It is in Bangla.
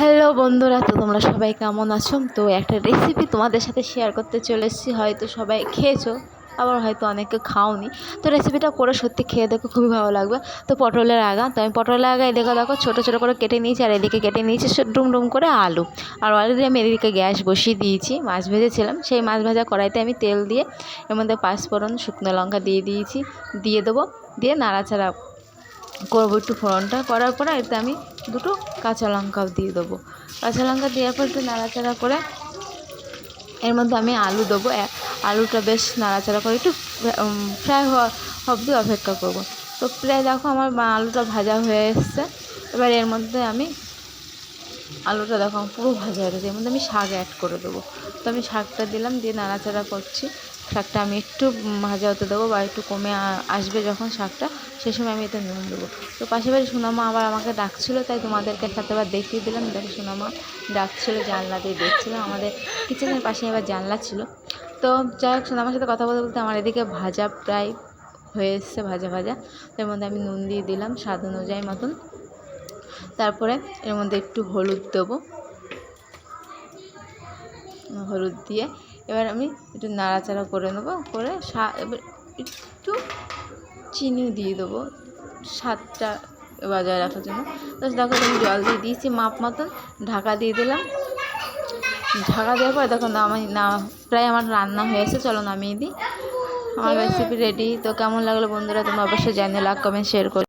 হ্যালো বন্ধুরা, তো তোমরা সবাই কেমন আছো? তো একটা রেসিপি তোমাদের সাথে শেয়ার করতে চলে এসেছি। হয়তো সবাই খেয়েছো, আবার হয়তো অনেকে খাওনি। তো রেসিপিটা করে সত্যি খেয়ে দেখো, খুবই ভালো লাগবে। তো পটলের আগা, তো আমি পটলের আগা এদিকে দেখো, ছোটো ছোটো করে কেটে নিয়েছি, আর এদিকে কেটে নিয়েছি ডুম ডুম করে আলু। আর অলরেডি আমি এদিকে গ্যাস বসিয়ে দিয়েছি, মাছ ভেজেছিলাম। সেই মাছ ভাজা কড়াইতে আমি তেল দিয়ে, এর মধ্যে পাঁচফোড়ন শুকনো লঙ্কা দিয়ে দিয়েছি, দিয়ে দেবো। দিয়ে নাড়াচাড়া করব একটু ফোড়নটা করার পরে এতে আমি দুটো কাঁচা লঙ্কাও দিয়ে দেবো। কাঁচা লঙ্কা দেওয়ার পর একটু নাড়াচাড়া করে এর মধ্যে আমি আলু দেবো। আলুটা বেশ নাড়াচাড়া করে একটু ফ্রাই হওয়া অবধি অপেক্ষা করব। তো প্রায় দেখো আমার আলুটা ভাজা হয়ে এসছে। এবার এর মধ্যে আমি আলুটা দেখো পুরো ভাজা হয়ে গেছে। এর মধ্যে আমি শাক অ্যাড করে দেবো। তো আমি শাকটা দিলাম, দিয়ে নাড়াচাড়া করছি। শাকটা আমি একটু ভাজা হতে দেবো বা একটু কমে আসবে যখন শাকটা সেই সময় আমি এতে নুন দেবো। তো পাশে বাড়ি সোনামা আবার আমাকে ডাকছিলো, তাই তোমাদেরকে সাথে আবার দেখিয়ে দিলাম। দেখো সোনামা ডাকছিলো, জানলা দিয়ে দেখছিলাম আমাদের কিচেনের পাশে এবার জানলা ছিল। তো যাই হোক, সোনামার সাথে কথা বলতে বলতে আমার এদিকে ভাজা প্রায় হয়ে এসছে, ভাজা ভাজা। তার মধ্যে আমি নুন দিয়ে দিলাম, স্বাদ অনুযায়ী মতন। তারপরে এর মধ্যে একটু হলুদ দেবো। হলুদ দিয়ে। এবার আমি একটু নাড়াচাড়া করে নেব করে সা- এবার একটু চিনি দিয়ে দেবো স্বাদটা বজায় রাখার জন্য। তো দেখো আমি জল দিয়ে দিয়েছি মাপ মতন ঢাকা দিয়ে দিলাম। ঢাকা দেওয়ার পরে দেখো না আমি না প্রায় আমার রান্না হয়েছে চলো নামিয়ে দিই। আমার রেসিপি রেডি তো কেমন লাগল বন্ধুরা তোমরা অবশ্যই জানিয়ে লাইক কমেন্ট শেয়ার করো।